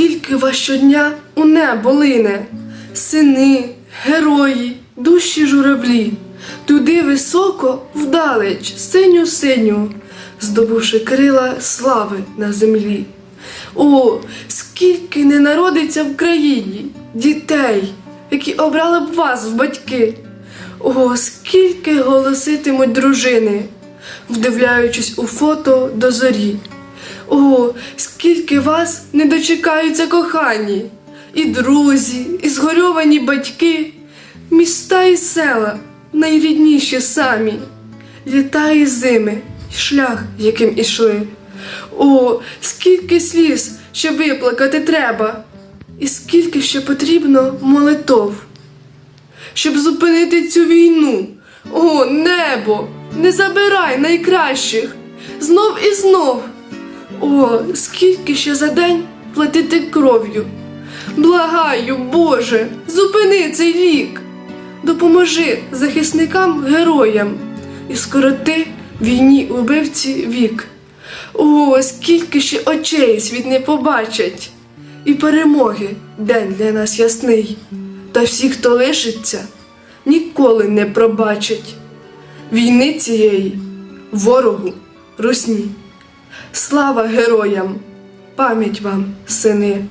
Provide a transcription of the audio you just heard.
скільки вас щодня у небо лине, сини, герої, душі журавлі, туди високо, вдалеч, синю синю, здобувши крила слави на землі. О, скільки не народиться в країні дітей, які обрали б вас в батьки. О, скільки голоситимуть дружини, вдивляючись у фото до зорі. О, скільки вас не дочекаються кохані, і друзі, і згорьовані батьки, міста і села, найрідніші самі, літа і зими, і шлях, яким ішли. О, скільки сліз ще виплакати треба, і скільки ще потрібно молитов щоб зупинити цю війну. О, небо, не забирай найкращих знов і знов. О, скільки ще за день платити кров'ю. Благаю, Боже, зупини цей вік. Допоможи захисникам героям і скороти війні убивці вік. О, скільки ще очей світ не побачать, і перемоги день для нас ясний. Та всі, хто лишиться, ніколи не пробачать війни цієї ворогу русні. Слава героям! Пам'ять вам, сини!